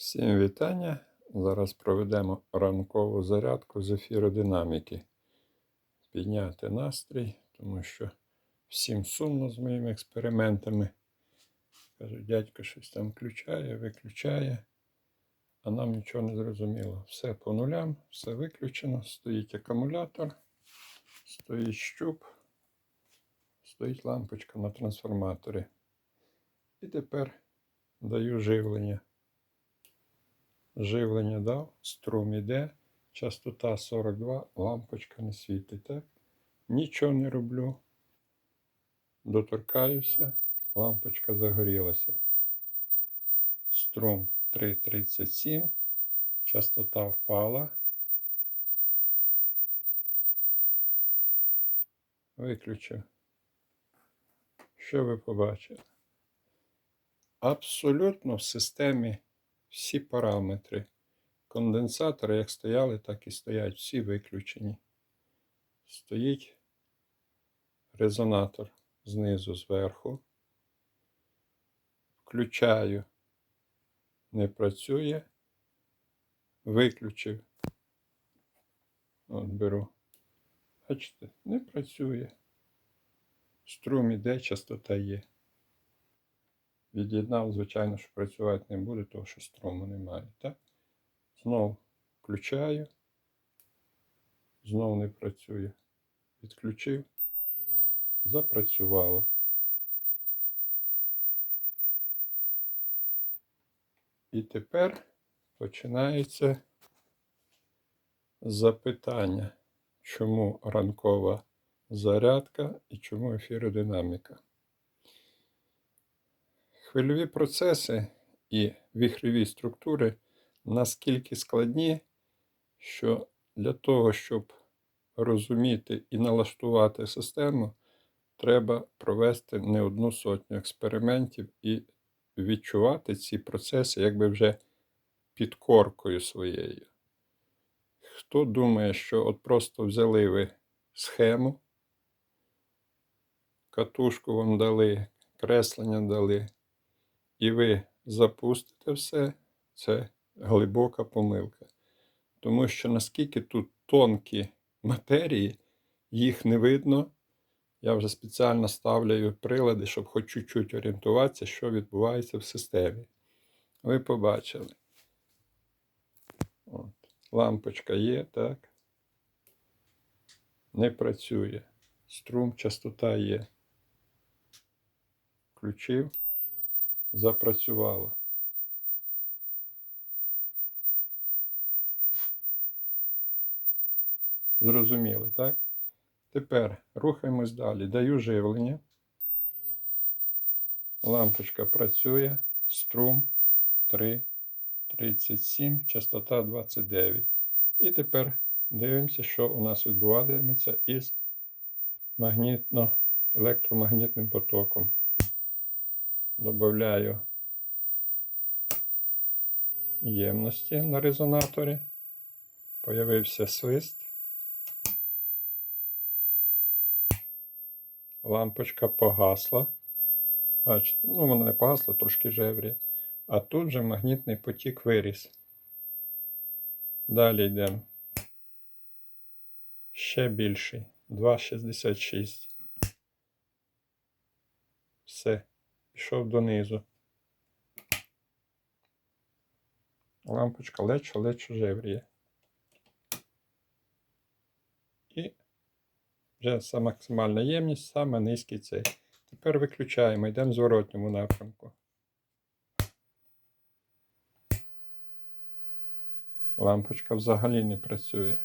Всім вітання. Зараз проведемо ранкову зарядку з ефіродинаміки. Підняти настрій, тому що всім сумно з моїми експериментами. Кажу, дядько щось там включає, виключає, а нам нічого не зрозуміло. Все по нулям, все виключено. Стоїть акумулятор, стоїть щуп, стоїть лампочка на трансформаторі. І тепер даю живлення. Живлення дав, струм іде, частота 42, лампочка не світить. Так? Нічого не роблю. Доторкаюся, лампочка загорілася. Струм 3,37, частота впала. Виключив. Що ви побачили? Абсолютно в системі всі параметри. Конденсатори як стояли, так і стоять. Всі виключені. Стоїть резонатор знизу зверху. Включаю. Не працює. Виключив. От беру. Бачите, не працює. Струм іде, частота є. Від'єднав, звичайно, що працювати не буде, тому що струму немає. Так? Знову включаю. Знову не працює. Відключив. Запрацювало. І тепер починається запитання, чому ранкова зарядка і чому ефіродинаміка. Хвильові процеси і віхрові структури наскільки складні, що для того, щоб розуміти і налаштувати систему, треба провести не одну сотню експериментів і відчувати ці процеси якби вже під коркою своєю. Хто думає, що от просто взяли ви схему, катушку вам дали, креслення дали, і ви запустите все, це глибока помилка. Тому що наскільки тут тонкі матерії, їх не видно. Я вже спеціально ставляю прилади, щоб хоч чуть-чуть орієнтуватися, що відбувається в системі. Ви побачили. От. Лампочка є, так? Не працює. Струм, частота є. Включив запрацювала. Зрозуміли, так? Тепер рухаємось далі. Даю живлення. Лампочка працює. Струм 3, 37, частота 29. І тепер дивимося, що у нас відбуватиметься із магнітно електромагнітним потоком добавляю ємності на резонаторі. Появився свист. Лампочка погасла. Бачите, ну вона не погасла, трошки жевріє. А тут же магнітний потік виріс. Далі йдемо. Ще більший. 2,66. Все пішов донизу. Лампочка лечо лечо жевріє. І вже максимальна ємність, саме низький цей. Тепер виключаємо, йдемо в зворотньому напрямку. Лампочка взагалі не працює.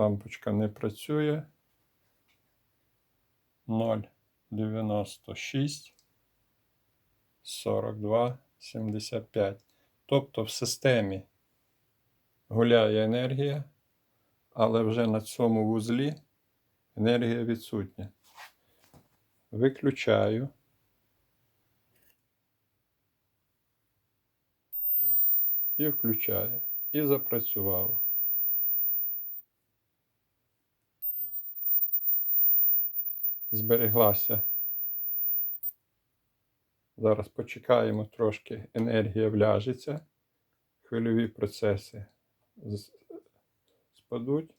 Лампочка не працює. 0,96 42 75. Тобто в системі гуляє енергія, але вже на цьому вузлі енергія відсутня. Виключаю. І включаю. І запрацювало. Збереглася. Зараз почекаємо трошки, енергія вляжеться, хвильові процеси спадуть.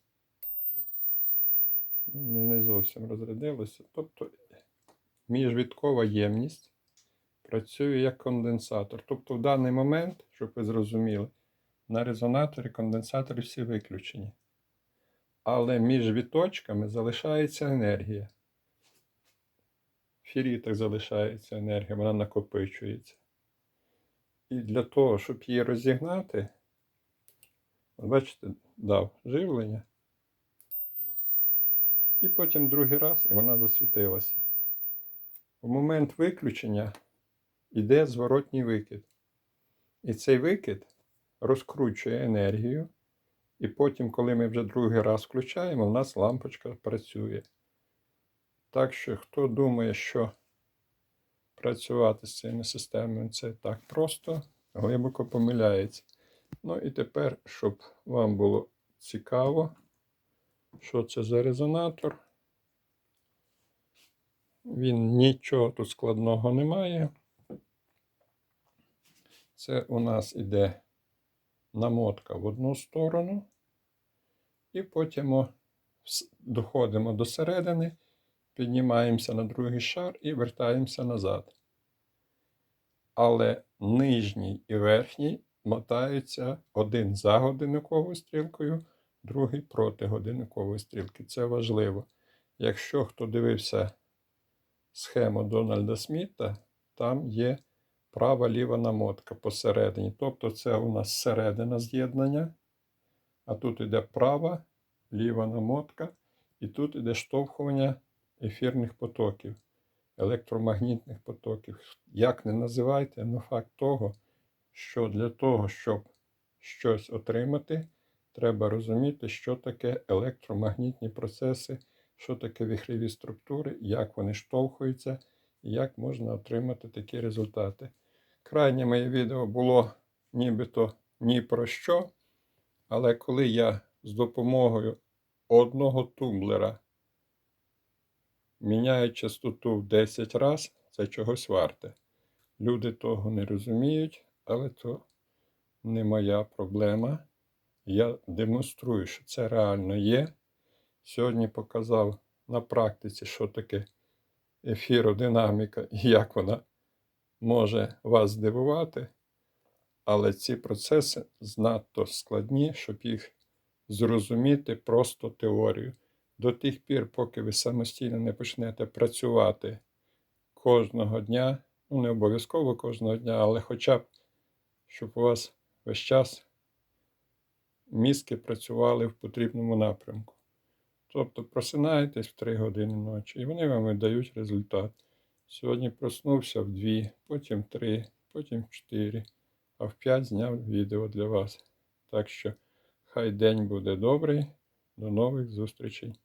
Не, зовсім розрядилося. Тобто міжвідкова ємність працює як конденсатор. Тобто в даний момент, щоб ви зрозуміли, на резонаторі конденсатори всі виключені. Але між віточками залишається енергія. В фірітах залишається енергія, вона накопичується. І для того, щоб її розігнати, бачите, дав живлення. І потім другий раз і вона засвітилася. В момент виключення йде зворотній викид. І цей викид розкручує енергію. І потім, коли ми вже другий раз включаємо, у нас лампочка працює. Так що, хто думає, що працювати з цими системами це так просто, глибоко помиляється. Ну і тепер, щоб вам було цікаво, що це за резонатор. Він нічого тут складного не має. Це у нас іде намотка в одну сторону, і потім доходимо до середини, піднімаємося на другий шар і вертаємося назад. Але нижній і верхній мотаються один за годинниковою стрілкою, другий проти годинникової стрілки. Це важливо. Якщо хто дивився схему Дональда Сміта, там є права ліва намотка посередині. Тобто це у нас середина з'єднання, а тут йде права, ліва намотка, і тут йде штовхування ефірних потоків, електромагнітних потоків. Як не називайте, але факт того, що для того, щоб щось отримати, треба розуміти, що таке електромагнітні процеси, що таке віхреві структури, як вони штовхуються і як можна отримати такі результати. Крайнє моє відео було нібито ні про що, але коли я з допомогою одного тумблера міняю частоту в 10 разів, це чогось варте. Люди того не розуміють, але то не моя проблема. Я демонструю, що це реально є. Сьогодні показав на практиці, що таке ефіродинаміка і як вона може вас здивувати, але ці процеси знадто складні, щоб їх зрозуміти просто теорію. До тих пір, поки ви самостійно не почнете працювати кожного дня, ну не обов'язково кожного дня, але хоча б, щоб у вас весь час мізки працювали в потрібному напрямку. Тобто просинаєтесь в 3 години ночі, і вони вам видають результат. Сьогодні проснувся в 2, потім 3, потім 4, а в 5 зняв відео для вас. Так що хай день буде добрий. До нових зустрічей.